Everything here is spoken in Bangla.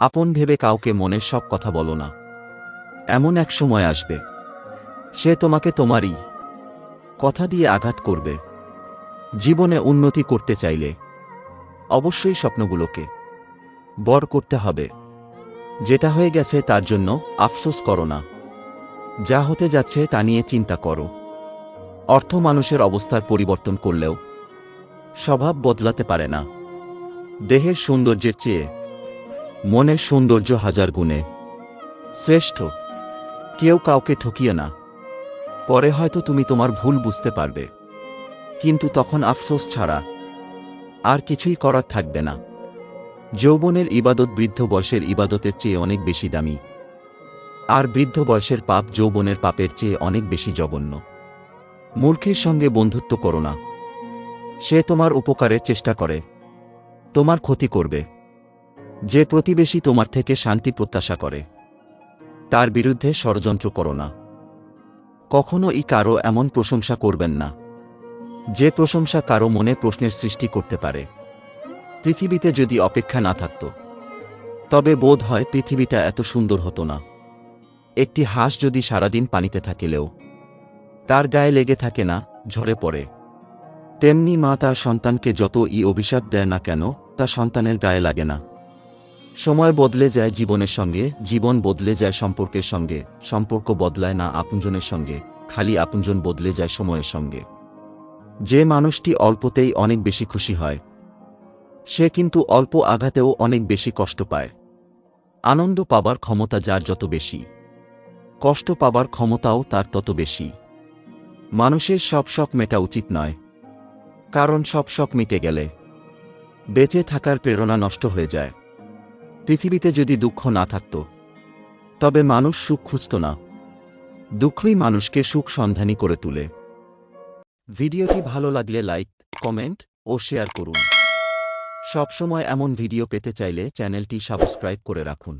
আপন ভেবে কাউকে মনের সব কথা বলো না। এমন এক সময় আসবে। সে তোমাকে তোমারই কথা দিয়ে আঘাত করবে। জীবনে উন্নতি করতে চাইলে অবশ্যই স্বপ্নগুলোকে বড় করতে হবে। যেটা হয়ে গেছে তার জন্য আফসোস করো না। যা হতে যাচ্ছে তা নিয়ে চিন্তা করো। অর্থ মানুষের অবস্থার পরিবর্তন করলেও স্বভাব বদলাতে পারে না। দেহের সৌন্দর্যের চেয়ে মনের সৌন্দর্য হাজার গুণে। শ্রেষ্ঠ, কেউ কাউকে ঠকিয়ে না। পরে হয়তো তুমি তোমার ভুল বুঝতে পারবে। কিন্তু তখন আফসোস ছাড়া আর কিছুই করার থাকবে না। যৌবনের ইবাদত বৃদ্ধ বয়সের ইবাদতের চেয়ে অনেক বেশি দামি। আর বৃদ্ধ বয়সের পাপ যৌবনের পাপের চেয়ে অনেক বেশি জঘন্য। মূর্খের সঙ্গে বন্ধুত্ব করো না। সে তোমার উপকারের চেষ্টা করে। তোমার ক্ষতি করবে। যে প্রতিবেশী তোমার থেকে শান্তি প্রত্যাশা করে, তার বিরুদ্ধে ষড়যন্ত্র করো না। কখনো ই কারও এমন প্রশংসা করবেন না, যে প্রশংসা কারও মনে প্রশ্নের সৃষ্টি করতে পারে। পৃথিবীতে যদি অপেক্ষা না থাকত, তবে বোধ হয় পৃথিবীটা এত সুন্দর হতো না। একটি হাঁস যদি সারাদিন পানিতে থাকিলেও, তার গায়ে লেগে থাকে না, ঝরে পড়ে। তেমনি মা তার সন্তানকে যত ই অভিশাপ দেয় না কেন, তা সন্তানের গায়ে লাগে না। সময় বদলে যায় জীবনের সঙ্গে, জীবন বদলে যায় সম্পর্কের সঙ্গে, সম্পর্ক বদলায় না আপনজনের সঙ্গে, খালি আপনজন বদলে যায় সময়ের সঙ্গে। যে মানুষটি অল্পতেই অনেক বেশি খুশি হয়, সে কিন্তু অল্প আঘাতেও অনেক বেশি কষ্ট পায়। আনন্দ পাবার ক্ষমতা যার যত বেশি, কষ্ট পাবার ক্ষমতাও তার তত বেশি। মানুষের সব শখ মেটা উচিত নয়, কারণ সব শখ মিটে গেলে, বেঁচে থাকার প্রেরণা নষ্ট হয়ে যায়। পৃথিবীতে যদি দুঃখ না থাকত, তবে মানুষ সুখ খুঁজত না। দুঃখই মানুষকে সুখ সন্ধানী করে তুলে। ভিডিওটি ভালো লাগলে লাইক, কমেন্ট ও শেয়ার করুন। সবসময় এমন ভিডিও পেতে চাইলে চ্যানেলটি সাবস্ক্রাইব করে রাখুন।